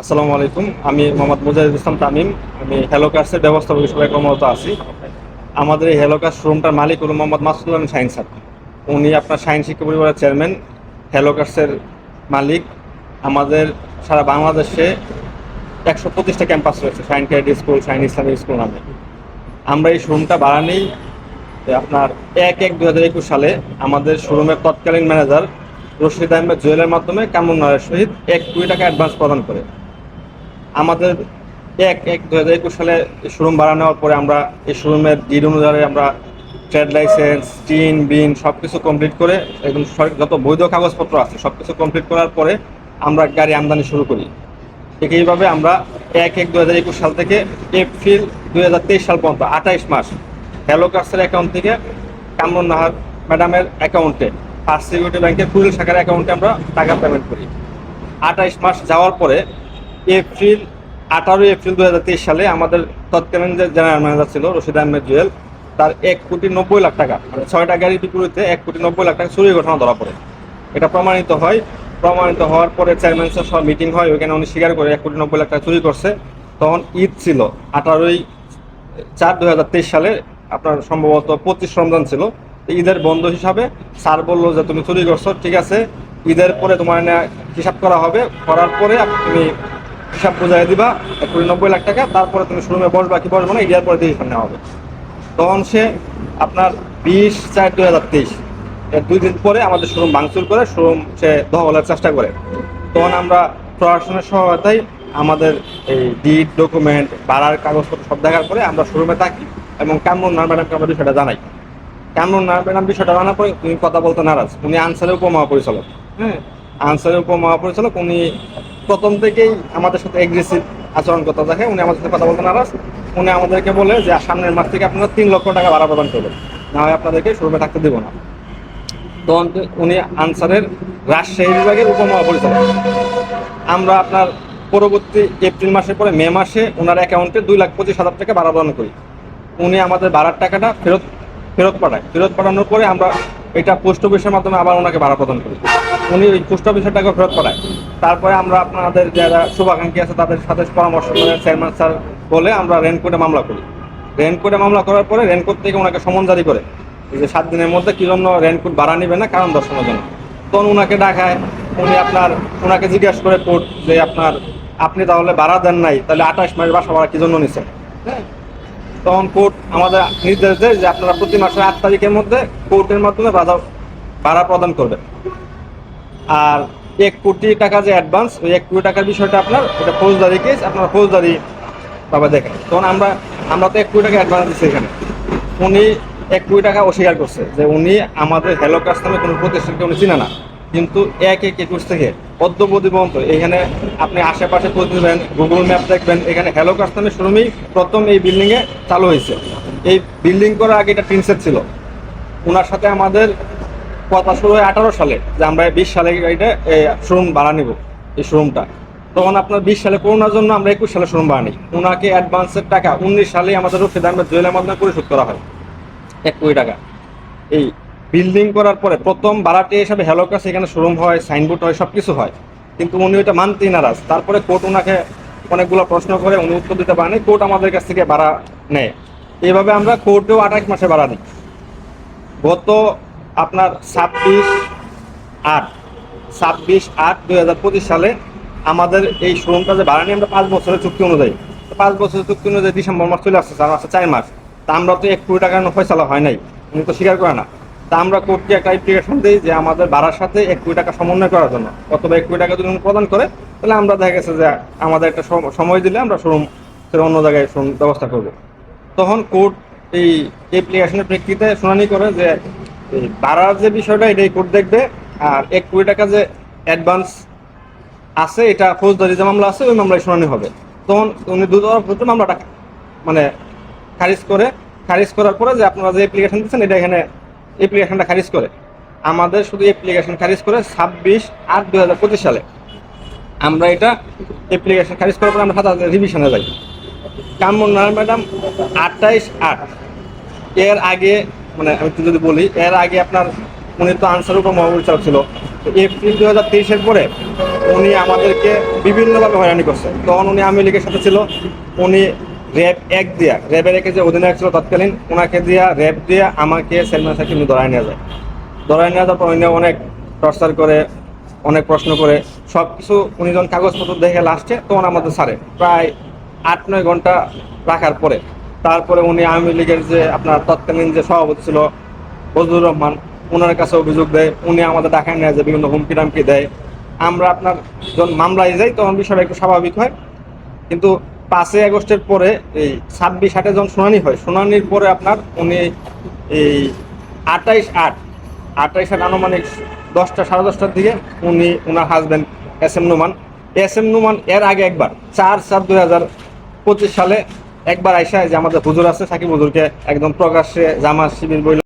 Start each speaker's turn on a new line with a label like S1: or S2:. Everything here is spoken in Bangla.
S1: আসসালামু আলাইকুম। আমি মোহাম্মদ মুজাহিদুল ইসলাম তামিম। আমি হ্যালো কার্সের ব্যবস্থাপক হিসেবে কর্মরত আছি। আমাদের এই হ্যালো শোরুমটার মালিক হল মোহাম্মদ মাসুদুল আলম শাহিন স্যার। উনি আপনার শাহিন শিক্ষা পরিবারের চেয়ারম্যান হ্যালো মালিক। আমাদের সারা বাংলাদেশে একশো পঁচিশটা ক্যাম্পাস রয়েছে, শাহিন ক্যাডি স্কুল, শাহিন ইসলামিক স্কুল নামে। আমরা এই শোরুমটা বাড়ানেই আপনার এক এক দু হাজার একুশ সালে আমাদের শোরুমের তৎকালীন ম্যানেজার রশিদ আহমেদ জুয়েলের মাধ্যমে কামরুন্নারের সহিত এক কোটি টাকা অ্যাডভান্স প্রদান করে। আমাদের এক এক দু হাজার একুশ সালে শোরুম ভাড়া নেওয়ার পরে আমরা এই শোরুমের ডিড অনুযায়ী আমরা ট্রেড লাইসেন্স টিন বিন সব কিছু কমপ্লিট করে একদম যত বৈধ কাগজপত্র আছে সব কিছু কমপ্লিট করার পরে আমরা গাড়ি আমদানি শুরু করি। ঠিক এইভাবে আমরা এক এক দু হাজার একুশ সাল থেকে এপ্রিল দুই হাজার তেইশ সাল পর্যন্ত, আঠাইশ মাস হ্যালো কার্সের অ্যাকাউন্ট থেকে কামরুন নাহার ম্যাডামের অ্যাকাউন্টে ফার্স্ট সিকিউরিটি ব্যাংকের কুড়িল শাখার অ্যাকাউন্টে আমরা টাকা পেমেন্ট করি। আঠাইশ মাস যাওয়ার পরে এপ্রিল, আঠারোই এপ্রিল দু হাজার তেইশ সালে আমাদের তৎকালীন যে জেনারেল ম্যানেজার ছিল রশিদ আহমেদ জুয়েল, তার এক কোটি নব্বই লাখ টাকা মানে ছয়টা গাড়ির বিপরীতে এক কোটি নব্বই লাখ টাকা চুরির ঘটনা ধরা পড়ে। এটা প্রমাণিত হয়। প্রমাণিত হওয়ার পরে চেয়ারম্যান সব মিটিং হয়, ওইখানে উনি স্বীকার করে এক কোটি নব্বই লাখ টাকা চুরি করছে। তখন ঈদ ছিল, আঠারোই চার দু সালে আপনার সম্ভবত পঁচিশ রমজান ছিল। ঈদের বন্ধ হিসাবে স্যার বলল যে, তুমি চুরি করছ, ঠিক আছে। ঈদের পরে তোমার হিসাব করা হবে, করার পরে তুমি হিসাব বুঝাই দিবা এক কোটি নব্বই লাখ টাকা তারপরে তুমি শোরুমে বসবা কি বসবো না ঈদের পরে ডিসিশন নেওয়া হবে। তখন সে আপনার বিশ চার দুই হাজার তেইশ। এর দুই দিন পরে আমাদের শোরুম ভাঙচুর করে শোরুম সে দখলের চেষ্টা করে। তখন আমরা প্রশাসনের সহায়তায় আমাদের এই ডিড ডকুমেন্ট ভাড়ার কাগজপত্র সব দেখার পরে আমরা শোরুমে থাকি এবং কামরুন নার ম্যাডামকে আমরা বিষয়টা জানাই। কামরুন নার ম্যাডাম বিষয়টা জানার পরে উনি কথা বলতে নারাজ। উনি আনসারের উপমহাপরিচালক। হ্যাঁ। আনসারের উপমহাপরিচালক উনি প্রথম থেকেই আমাদের সাথে এগ্রেসিভ আচরণ করতে দেখে উনি আমাদের সাথে কথা বলতে নারাজ। উনি আমাদেরকে বলে যে, সামনের মাস থেকে আপনারা তিন লক্ষ টাকা ভাড়া প্রদান করবেন। না হয় আপনাদেরকে শোরুমে থাকতে দেবো না। তখন উনি আনসারের রাজশাহী বিভাগের উপমহাপরিচালক। আমরা আপনার পরবর্তী এপ্রিল মাসের পরে মে মাসে ওনার অ্যাকাউন্টে দুই লাখ পঁচিশ হাজার টাকা ভাড়া প্রদান করি। উনি আমাদের ভাড়ার টাকাটা ফেরত ফেরত পাঠায়। ফেরত পাঠানোর পরে আমরা এটা পোস্ট অফিসের মাধ্যমে আবার ওনাকে ভাড়া প্রদান করি। উনি ওই পোস্ট অফিসের টাকা ফেরত পাঠায়। তারপরে আমরা আপনাদের যারা শুভাকাঙ্ক্ষী আছে, তাদের সাথে পরামর্শ করে চেয়ারম্যান স্যার বলে আমরা রেনকোটে মামলা করি। রেনকোটে মামলা করার পরে রেনকোট থেকে ওনাকে সমন জারি করে। যে সাত দিনের মধ্যে কি জন্য রেনকোট ভাড়া নেবে না? কারণ দর্শানোর জন্য তখন ওনাকে ডাকায়, উনি আপনার ওনাকে জিজ্ঞাসা করে কোর্ট যে আপনার, আপনি তাহলে ভাড়া দেন নাই, তাহলে আঠাশ মাস বাসা ভাড়া কি জন্য নিচ্ছেন হ্যাঁ। তখন কোর্ট আমাদের নির্দেশ দেয় যে আপনারা প্রতি মাসের আট তারিখের মধ্যে কোর্টের মাধ্যমে বাধা ভাড়া প্রদান করবে আর এক কোটি টাকা যে অ্যাডভান্স ওই এক কোটি টাকার বিষয়টা আপনার ওটা ফৌজদারি কেস আপনারা ফৌজদারি ভাবে দেখেন। তখন আমরা আমরা তো এক কোটি টাকা অ্যাডভান্স দিচ্ছি এখানে। উনি এক কোটি টাকা অস্বীকার করছে যে উনি আমাদের হ্যালো কাজ নামে কোনো প্রতিষ্ঠানকে উনি চিনে না। কিন্তু এক এক একুশ থেকে অদ্যবধি পর্যন্ত এখানে আপনি আশেপাশে খোঁজ গুগল ম্যাপ দেখবেন, এখানে হ্যালো কাজ নামে শোরুমই প্রথম এই বিল্ডিংয়ে চালু হয়েছে। এই বিল্ডিং করার আগে এটা টিনসেট ছিল। ওনার সাথে আমাদের কথা শুরু হয় আঠারো সালে, যে আমরা বিশ সালে গাড়িটা শোরুম ভাড়া নিব, এই শোরুমটা। তখন আপনার বিশ সালে করোনার জন্য আমরা একুশ সালে শোরুম ভাড়া নিই। ওনাকে অ্যাডভান্সের টাকা উনিশ সালে আমাদের রফিদ আহমেদ জুয়েলের মাধ্যমে পরিশোধ করা হয়, এক কোটি টাকা। এই বিল্ডিং করার পরে প্রথম ভাড়াটি হিসাবে হ্যালো কাছে এখানে শোরুম হয় সাইনবোর্ড হয় সব কিছু হয়। কিন্তু উনি ওইটা মানতেই নারাজ। তারপরে কোর্ট ওনাকে অনেকগুলো প্রশ্ন করে, উনি উত্তর দিতে পারেনি, কোর্ট আমাদের কাছ থেকে ভাড়া নেয়। এইভাবে আমরা কোর্টেও আঠাশ মাসে ভাড়া নিই গত আপনার ছাব্বিশ আট ছাব্বিশ আট দুই হাজার পঁচিশ সালে আমাদের এই শোরুমটা যে ভাড়া নিয়ে আমরা পাঁচ বছরের চুক্তি অনুযায়ী পাঁচ বছরের চুক্তি অনুযায়ী ডিসেম্বর মাস চলে আসছে, চার মাসে চার মাস। তা আমরা তো এক কোটি টাকার ফয়সালা হয় নাই, উনি তো স্বীকার করে না। তা আমরা কোর্টকে একটা অ্যাপ্লিকেশন দিই যে আমাদের ভাড়ার সাথে এক কোটি টাকা সমন্বয় করার জন্য। অথবা এক কোটি টাকা যদি উনি প্রদান করে, তাহলে আমরা দেখা গেছে যে আমাদের একটা সময় দিলে আমরা শোরুম অন্য জায়গায় ব্যবস্থা করব। তখন কোর্ট এই অ্যাপ্লিকেশনের প্রেক্ষিতে শুনানি করে যে ভাড়ার যে বিষয়টা এটাই কোর্ট দেখবে। আর এক কোটি টাকা যে অ্যাডভান্স আছে, এটা ফৌজদারি যে মামলা আছে, ওই মামলায় শুনানি হবে। তখন উনি দু তরফ হতে মামলাটা মানে খারিজ করে, খারিজ করার পরে যে আপনারা যে অ্যাপ্লিকেশন দিচ্ছেন, এটা এখানে অ্যাপ্লিকেশনটা খারিজ করে। আমাদের শুধু অ্যাপ্লিকেশন খারিজ করে ছাব্বিশ আট দু হাজার পঁচিশ সালে। আমরা এটা অ্যাপ্লিকেশন খারিজ করার পরে আমরা সাথে রিভিশনে যাই। কামরুন নারায়ণ ম্যাডাম আটাইশ আট। এর আগে মানে আমি একটু যদি বলি, এর আগে আপনার উনি তো আনসার উপর মহাপরিচালক ছিল। এপ্রিল দু হাজার তেইশের পরে উনি আমাদেরকে বিভিন্নভাবে হয়রানি করছে। তখন উনি আওয়ামী লীগের সাথে ছিল, উনি র্যাব এক দিয়া, র্যাবের একে যে অধিনায়ক ছিল তৎকালীন ওনাকে দিয়া, র্যাব দিয়া আমাকে সেলমান উনি ধরায় নিয়ে যায়। ধরায় নিয়ে যাওয়ার পর উনি অনেক টর্চার করে, অনেক প্রশ্ন করে সব কিছু উনি যখন কাগজপত্র দেখে লাস্টে তখন আমাদের ছাড়ে প্রায় আট নয় ঘণ্টা রাখার পরে তারপরে উনি আওয়ামী লীগের যে আপনার তৎকালীন যে সভাপতি ছিল ফজলুর রহমান ওনার কাছে অভিযোগ দেয়, উনি আমাদের ঢাকায় নিয়ে যে বিভিন্ন হুমকি টামকি দেয়। আমরা আপনার যখন মামলায় যাই, তখন বিষয়টা একটু স্বাভাবিক হয়। কিন্তু পাঁচই আগস্টের পরে এই ছাব্বিশ আটে যখন শুনানি হয়, শুনানির পরে আপনার উনি এই আটাইশ আট আটাইশ আট আনুমানিক দশটা, সাড়ে দশটার দিকে উনি ওনার husband S M Numan, S M Numan এর আগে একবার, চার চার দুই হাজার পঁচিশ সালে একবার আইসা যে আমাদের হুজুর আছে সাকিব হুজুরকে একদম প্রকাশ্যে জামা শিবির বইল